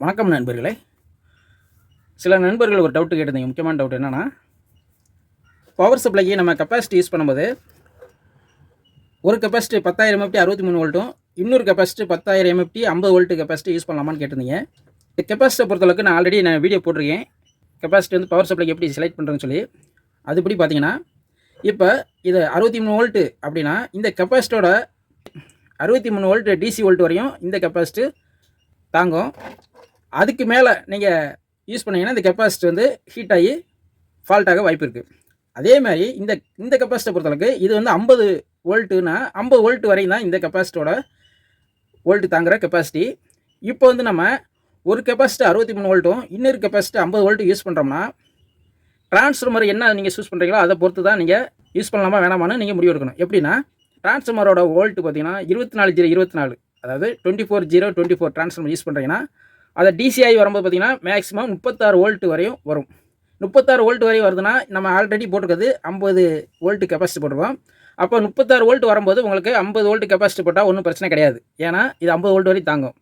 வணக்கம் நண்பர்களே. சில நண்பர்கள் ஒரு டவுட்டு கேட்டிருந்தீங்க. முக்கியமான டவுட் என்னென்னா பவர் சப்ளைக்கு நம்ம கெப்பாசிட்டி யூஸ் பண்ணும்போது ஒரு கெப்பாசிட்டி பத்தாயிரம் எம்எஃப்டி அறுபத்தி மூணு வோல்ட்டும் இன்னொரு கெப்பாசிட்டி பத்தாயிரம் எம்எஃப்டி ஐம்பது வோல்ட்டு கெப்பாசிட்டி யூஸ் பண்ணலாமான்னு கேட்டிருந்தீங்க. இந்த கெப்பாசிட்டியை பொறுத்தளவுக்கு நான் ஆல்ரெடி நான் வீடியோ போட்டிருக்கேன். கெப்பாசிட்டி வந்து பவர் சப்ளைக்கு எப்படி செலக்ட் பண்ணுறேன்னு சொல்லி அதுபடி பார்த்தீங்கன்னா இப்போ இது அறுபத்தி மூணு வோல்ட்டு அப்படின்னா இந்த கெப்பாசிட்டியோட அறுபத்தி மூணு வோல்ட்டு டிசி வோல்ட் வரையும் இந்த கெப்பாசிட்டி தாங்கும். அதுக்கு மேலே நீங்கள் யூஸ் பண்ணிங்கன்னா இந்த கெப்பாசிட்டி வந்து ஹீட் ஆகி ஃபால்ட்டாக வாய்ப்பு இருக்குது அதே மாதிரி இந்த இந்த கெப்பாசிட்டியை பொறுத்தளவுக்கு இது வந்து ஐம்பது வோல்ட்டுனா ஐம்பது வோல்ட் வரையும் தான் இந்த கெப்பாசிட்டியோட வோல்ட்டு தாங்குகிற கெப்பாசிட்டி இப்போ வந்து நம்ம ஒரு கெப்பாசிட்டி அறுபத்தி மூணு வோல்ட்டும் இன்னொரு கெப்பாசிட்டி ஐம்பது வோல்ட்டு யூஸ் பண்ணுறோம்னா டிரான்ஸ்ஃபார்மர் என்ன நீங்கள் யூஸ் பண்ணுறீங்களோ அதை பொறுத்து தான் நீங்கள் யூஸ் பண்ணலாமா வேணாமான்னு நீங்கள் முடிவு எடுக்கணும். எப்படின்னா ட்ரான்ஸ்ஃபார்மரோட வோல்ட் பார்த்தீங்கன்னா இருபத்தி நாலு ஜீரோ இருபத்தி நாலு அதாவது twenty four zero twenty four transformer use பண்ணுறீங்கன்னா அதை டிசிஐ வரும்போது பார்த்திங்கன்னா மேக்ஸிமம் முப்பத்தாறு வோல்ட் வரையும் வரும். முப்பத்தாறு வோல்ட் வரையும் வருதுன்னா நம்ம ஆல்ரெடி போட்டிருக்கிறது ஐம்பது வோல்ட்டு கெப்பாசிட்டி போட்டிருக்கோம். அப்போ முப்பத்தாறு வோல்ட் வரும்போது உங்களுக்கு ஐம்பது வோல்ட் கெப்பாசிட்டி போட்டால் ஒன்றும் பிரச்சனை கிடையாது. ஏன்னா இது ஐம்பது வோல்ட் வரையும் தாங்கும்.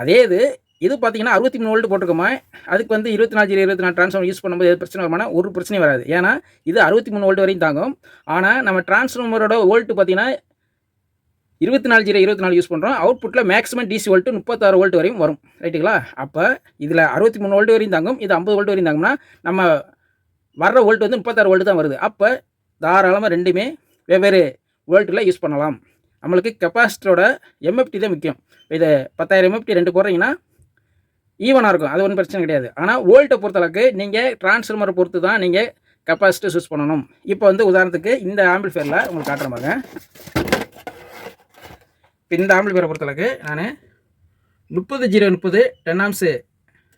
அதே இது இது பார்த்தீங்கன்னா அறுபத்தி மூணு வோல்ட் போட்டிருக்கோமா அதுக்கு வந்து இருபத்தி நாலு இருபத்தி நாலு ட்ரான்ஸ்ஃபார்மர் யூஸ் பண்ணும்போது எது பிரச்சனை வருமானா ஒரு பிரச்சனையும் வராது. ஏன்னா இது அறுபத்தி மூணு வோல்ட் வரையும் தாங்கும். ஆனால் நம்ம டிரான்ஸ்ஃபார்மரோட வோல்ட் பார்த்தீங்கன்னா இருபத்தி நாலு ஜீரோ இருபத்தி நாலு யூஸ் பண்ணுறோம் அவுட்புட்டில் மேக்ஸிமம் டிசி வோல்ட்டு முப்பத்தாறு வோல்ட் வரையும் வரும். ரைட்டுங்களா அப்போ இதில் அறுபத்தி மூணு வோல்ட் வரையும் தாங்கும். இது ஐம்பது வோல்ட் வரையும் தாங்கும்னா நம்ம வர்ற வோல்ட் வந்து முப்பத்தாறு வோல்ட் தான் வருது. அப்போ தாராளமாக ரெண்டுமே வெவ்வேறு வோல்ட்டில் யூஸ் பண்ணலாம். நம்மளுக்கு கெப்பாசிட்டரோட எம்எஃப்டி தான் முக்கியம். இது பத்தாயிரம் எம்எஃப்டி ரெண்டு போடுறீங்கன்னா ஈவனாக இருக்கும். அது ஒன்றும் பிரச்சனை கிடையாது. ஆனால் வோல்ட்டை பொறுத்தளவுக்கு நீங்கள் டிரான்ஸ்ஃபார்மரை பொறுத்து தான் நீங்கள் கெப்பாசிட்டி யூஸ் பண்ணணும். இப்போ வந்து உதாரணத்துக்கு இந்த ஆம்பிள்ஃபேரில் உங்களுக்கு காட்டுற பாருங்க. இப்போ இந்த ஆம்பிள்ஃபேரை பொறுத்தளவுக்கு நான் முப்பது ஜீரோ முப்பது ten amps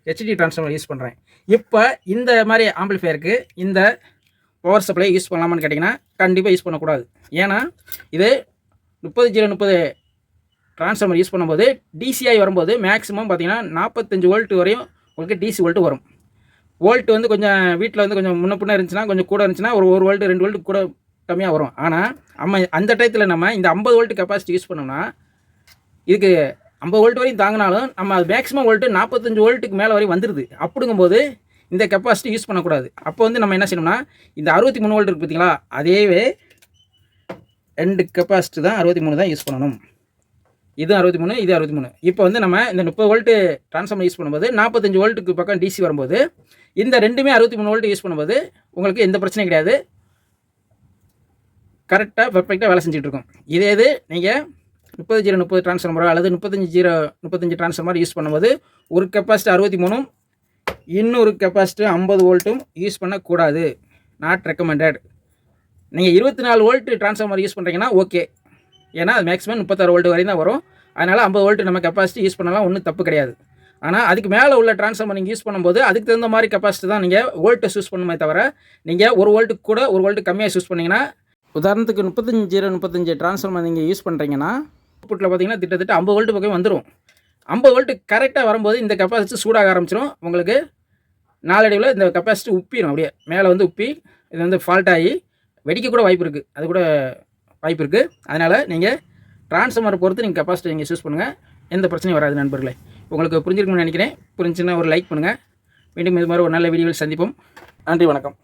HD transformer use பண்ணுறேன் இப்போ இந்த மாதிரி ஆம்பிள்ஃபேருக்கு இந்த பவர் சப்ளை யூஸ் பண்ணலாமான்னு கேட்டிங்கன்னா கண்டிப்பாக யூஸ் பண்ணக்கூடாது. ஏன்னா இது முப்பது ஜீரோ முப்பது ட்ரான்ஸ்ஃபார்மர் யூஸ் பண்ணும்போது டிசிஐ வரும்போது மேக்ஸிமம் பார்த்திங்கன்னா நாற்பத்தஞ்சு வோல்ட் வரையும் உங்களுக்கு டிசி வோல்ட் வரும். வோல்ட் வந்து கொஞ்சம் வீட்டில் வந்து கொஞ்சம் முன்ன பின்ன இருந்துச்சுன்னா கொஞ்சம் கூட இருந்துச்சுன்னா ஒரு ஒரு வோல்ட்டு ரெண்டு வோல்ட் கூட கம்மியாக வரும். ஆனால் நம்ம அந்த டயத்தில் நம்ம இந்த ஐம்பது வோல்ட் கெப்பாசிட்டி யூஸ் பண்ணோம்னா இதுக்கு ஐம்பது வோல்ட் வரையும் தாங்கினாலும் நம்ம அது மேக்ஸிமம் வோல்ட்டு நாற்பத்தஞ்சு வோல்ட்டுக்கு மேலே வரையும் வந்துடுது அப்படிங்கும்போது இந்த கெப்பாசிட்டி யூஸ் பண்ணக்கூடாது. அப்போ வந்து நம்ம என்ன செய்யணும்னா இந்த அறுபத்தி மூணு வோல்ட் இருக்குது பார்த்தீங்களா அதேவே ரெண்டு கெப்பாசிட்டி தான் அறுபத்தி மூணு தான் யூஸ் பண்ணணும். இது அறுபத்தி மூணு இது அறுபத்தி மூணு. இப்போ வந்து நம்ம இந்த முப்பது வோல்ட்டு ட்ரான்ஸ்ஃபார்மர் யூஸ் பண்ணும்போது நாற்பத்தஞ்சு வோல்ட்டுக்கு பக்கம் டிசி வரும்போது இந்த ரெண்டுமே அறுபத்தி மூணு வோல்ட் யூஸ் பண்ணும்போது உங்களுக்கு எந்த பிரச்சனையும் கிடையாது. கரெக்டாக பர்ஃபெக்டாக வேலை செஞ்சுட்டு இருக்கும். இதே இது நீங்கள் முப்பது ஜீரோ முப்பது டிரான்ஸ்ஃபார்மரோ அல்லது முப்பத்தஞ்சு ஜீரோ முப்பத்தஞ்சு டிரான்ஸ்ஃபார்மர் யூஸ் பண்ணும்போது ஒரு கெப்பாசிட்டி அறுபத்தி மூணும் இன்னொரு கெப்பாசிட்டி ஐம்பது வோல்ட்டும் யூஸ் பண்ணக்கூடாது. நாட் ரெக்கமெண்டட் நீங்கள் இருபத்தி நாலு வோல்ட்டு ட்ரான்ஸ்ஃபார்மர் யூஸ் பண்ணுறீங்கன்னா ஓகே ஏன்னா அது மேக்ஸிமம் முப்பத்தாறு வோல்ட் வரையும் தான் வரும். அதனால் ஐம்பது வோல்ட் நம்ம கெப்பாசிட்டி யூஸ் பண்ணலாம் ஒன்றும் தப்பு கிடையாது. ஆனால் அதுக்கு மேலே உள்ள டிரான்ஸ்ஃபார்மர் நீங்கள் யூஸ் பண்ணும்போது அதுக்கு தகுந்த மாதிரி கெப்பாசிட்டி தான் நீங்கள் வோல்ட்டை யூஸ் பண்ணுமே தவிர நீங்கள் ஒரு வோல்ட்டு கூட ஒரு வோல்ட்டு கம்மியாக யூஸ் பண்ணிங்கன்னா உதாரணத்துக்கு முப்பத்தஞ்சு ஜீரோ முப்பத்தஞ்சு ட்ரான்ஸ்ஃபார்மர் நீங்கள் யூஸ் பண்ணுறீங்கன்னா அவுட்புட்டில் பார்த்தீங்கன்னா திட்டத்தட்ட ஐம்பது வோல்ட் பக்கம் வந்துடும் ஐம்பது வோல்ட் கரெக்டாக வரும்போது இந்த கெப்பாசிட்டி சூடாக ஆரம்பிச்சிடும் உங்களுக்கு நாளடைவில் இந்த கெப்பாசிட்டி உப்பிடும் அப்படியே மேலே வந்து உப்பி இது வந்து ஃபால்ட் ஆகி வெடிக்க கூட வாய்ப்பு இருக்குது அது கூட வாய்ப்பு இருக்குது அதனால் நீங்கள் ட்ரான்ஸ்ஃபார்மரை பொறுத்து நீங்கள் கெப்பாசிட்டி நீங்கள் யூஸ் பண்ணுங்கள் எந்த பிரச்சனையும் வராது நண்பர்களே. உங்களுக்கு புரிஞ்சிருக்கும்னு நினைக்கிறேன். புரிஞ்சுன்னா ஒரு லைக் பண்ணுங்கள் மீண்டும் இது மாதிரி ஒரு நல்ல வீடியோவில் சந்திப்போம். நன்றி வணக்கம்.